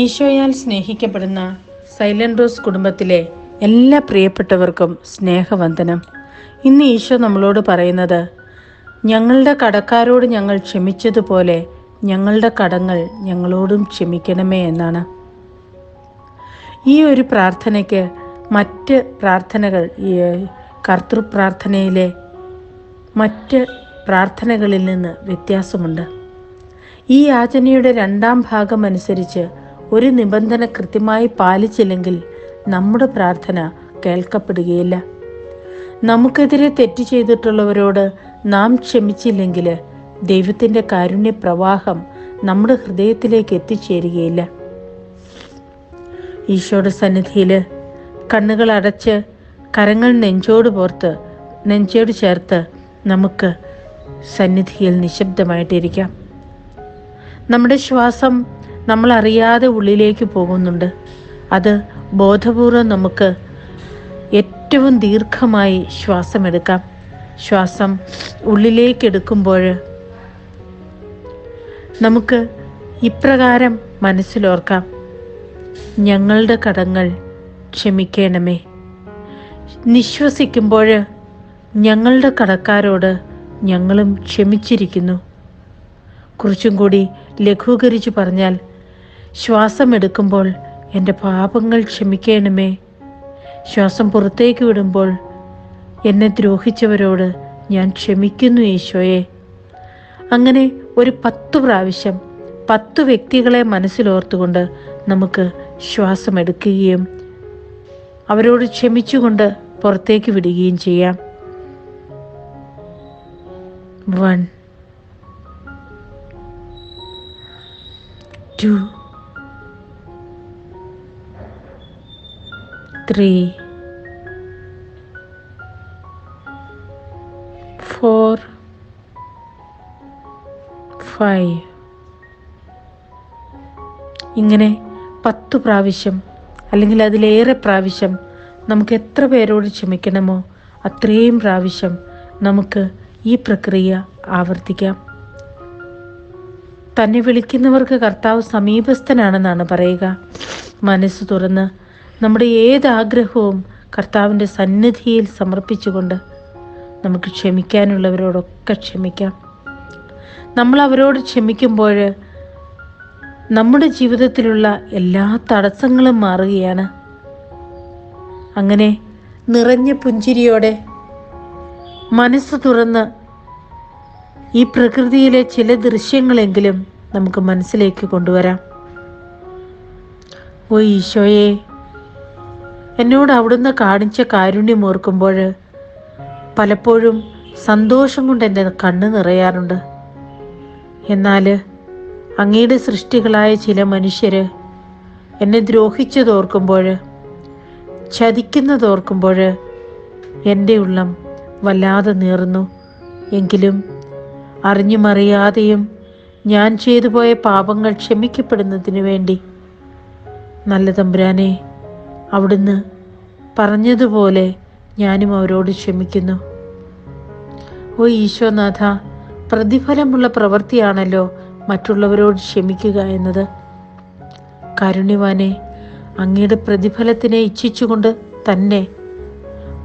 ഈശോയാൽ സ്നേഹിക്കപ്പെടുന്ന silent rose കുടുംബത്തിലെ എല്ലാ പ്രിയപ്പെട്ടവർക്കും സ്നേഹവന്ദനം. ഇന്ന് ഈശോ നമ്മളോട് പറയുന്നത് ഞങ്ങളുടെ കടക്കാരോട് ഞങ്ങൾ ക്ഷമിച്ചതുപോലെ ഞങ്ങളുടെ കടങ്ങൾ ഞങ്ങളോടും ക്ഷമിക്കണമേ എന്നാണ്. ഈ ഒരു പ്രാർത്ഥനയ്ക്ക് മറ്റ് പ്രാർത്ഥനകൾ ഈ കർത്തൃപ്രാർത്ഥനയിലെ മറ്റ് പ്രാർത്ഥനകളിൽ നിന്ന് വ്യത്യാസമുണ്ട്. ഈ യാചനയുടെ രണ്ടാം ഭാഗം അനുസരിച്ച് ഒരു നിബന്ധന കൃത്യമായി പാലിച്ചില്ലെങ്കിൽ നമ്മുടെ പ്രാർത്ഥന കേൾക്കപ്പെടുകയില്ല. നമുക്കെതിരെ തെറ്റ് ചെയ്തിട്ടുള്ളവരോട് നാം ക്ഷമിച്ചില്ലെങ്കിൽ ദൈവത്തിന്റെ കാരുണ്യ പ്രവാഹം നമ്മുടെ ഹൃദയത്തിലേക്ക് എത്തിച്ചേരുകയില്ല. ഈശോയുടെ സന്നിധിയിൽ കണ്ണുകൾ അടച്ച് കരങ്ങൾ നെഞ്ചോട് പോർത്ത് നെഞ്ചോട് ചേർത്ത് നമുക്ക് സന്നിധിയിൽ നിശബ്ദമായിട്ടിരിക്കാം. നമ്മുടെ ശ്വാസം നമ്മൾ അറിയാതെ ഉള്ളിലേക്ക് പോകുന്നുണ്ട്. അത് ബോധപൂർവം നമുക്ക് ഏറ്റവും ദീർഘമായി ശ്വാസമെടുക്കാം. ശ്വാസം ഉള്ളിലേക്ക് എടുക്കുമ്പോൾ നമുക്ക് ഇപ്രകാരം മനസ്സിലോർക്കാം. ഞങ്ങളുടെ കടങ്ങൾ ക്ഷമിക്കണമേ. നിശ്വസിക്കുമ്പോൾ ഞങ്ങളുടെ കടക്കാരോട് ഞങ്ങളും ക്ഷമിച്ചിരിക്കുന്നു. കുറച്ചും കൂടി ലഘൂകരിച്ചു പറഞ്ഞാൽ ശ്വാസമെടുക്കുമ്പോൾ എന്റെ പാപങ്ങൾ ക്ഷമിക്കണമേ. ശ്വാസം പുറത്തേക്ക് വിടുമ്പോൾ എന്നെ ദ്രോഹിച്ചവരോട് ഞാൻ ക്ഷമിക്കുന്നു ഈശോയെ. അങ്ങനെ ഒരു പത്തു പ്രാവശ്യം പത്തു വ്യക്തികളെ മനസ്സിലോർത്തുകൊണ്ട് നമുക്ക് ശ്വാസമെടുക്കുകയും അവരോട് ക്ഷമിച്ചുകൊണ്ട് പുറത്തേക്ക് വിടുകയും ചെയ്യാം. One two three, four, five. ഇങ്ങനെ പത്തു പ്രാവശ്യം അല്ലെങ്കിൽ അതിലേറെ പ്രാവശ്യം നമുക്ക് എത്ര പേരോട് ക്ഷമിക്കണമോ അത്രയും പ്രാവശ്യം നമുക്ക് ഈ പ്രക്രിയ ആവർത്തിക്കാം തന്നെ വിളിക്കുന്നവർക്ക് കർത്താവ് സമീപസ്ഥനാണെന്നാണ് പറയുക മനസ്സ് തുറന്ന് നമ്മുടെ ഏത് ആഗ്രഹവും കർത്താവിന്റെ സന്നിധിയിൽ സമർപ്പിച്ചുകൊണ്ട് നമുക്ക് ക്ഷമിക്കാനുള്ളവരോടൊക്കെ ക്ഷമിക്കാം. നമ്മൾ അവരോട് ക്ഷമിക്കുമ്പോൾ നമ്മുടെ ജീവിതത്തിലുള്ള എല്ലാ തടസ്സങ്ങളും മാറുകയാണ്. അങ്ങനെ നിറഞ്ഞ പുഞ്ചിരിയോടെ മനസ്സ് തുറന്ന് ഈ പ്രകൃതിയിലെ ചില ദൃശ്യങ്ങളെങ്കിലും നമുക്ക് മനസ്സിലേക്ക് കൊണ്ടുവരാം. ഓ ഈശോയെ എന്നോട് അവിടുന്ന് കാണിച്ച കാരുണ്യം ഓർക്കുമ്പോൾ പലപ്പോഴും സന്തോഷം കൊണ്ട് എന്റെ കണ്ണ് നിറയാറുണ്ട്. എന്നാൽ അങ്ങയുടെ സൃഷ്ടികളായ ചില മനുഷ്യർ എന്നെ ദ്രോഹിച്ചതോർക്കുമ്പോൾ ചതിക്കുന്നതോർക്കുമ്പോൾ എന്റെ ഉള്ളം വല്ലാതെ നീറുന്നു എങ്കിലും അറിഞ്ഞുമറിയാതെയും ഞാൻ ചെയ്തു പോയ പാപങ്ങൾ ക്ഷമിക്കപ്പെടുന്നതിന് വേണ്ടി. നല്ല തമ്പുരാനെ അവിടുന്ന് പറഞ്ഞതുപോലെ ഞാനും അവരോട് ക്ഷമിക്കുന്നു. ഓ ഈശോനാഥ പ്രതിഫലമുള്ള പ്രവൃത്തിയാണല്ലോ മറ്റുള്ളവരോട് ക്ഷമിക്കുക എന്നത്. കാരുണ്യവാനെ അങ്ങയുടെ പ്രതിഫലത്തിനെ ഇച്ഛിച്ചുകൊണ്ട് തന്നെ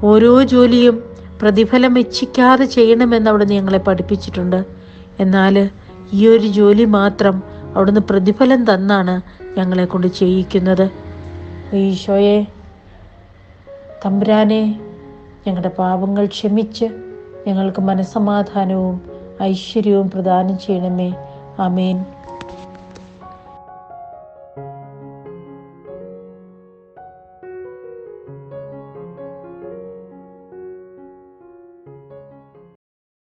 ഓരോ ജോലിയും പ്രതിഫലം ഇച്ഛിക്കാതെ ചെയ്യണമെന്ന് അവിടുന്ന് ഞങ്ങളെ പഠിപ്പിച്ചിട്ടുണ്ട്. എന്നാൽ ഈ ഒരു ജോലി മാത്രം അവിടുന്ന് പ്രതിഫലം തന്നാണ് ഞങ്ങളെ കൊണ്ട് ചെയ്യിക്കുന്നത്. ഈശോയെ തമ്പുരാനെ ഞങ്ങളുടെ പാപങ്ങൾ ക്ഷമിച്ച് ഞങ്ങൾക്ക് മനസ്സമാധാനവും ഐശ്വര്യവും പ്രദാനം ചെയ്യണമേ. ആമേൻ.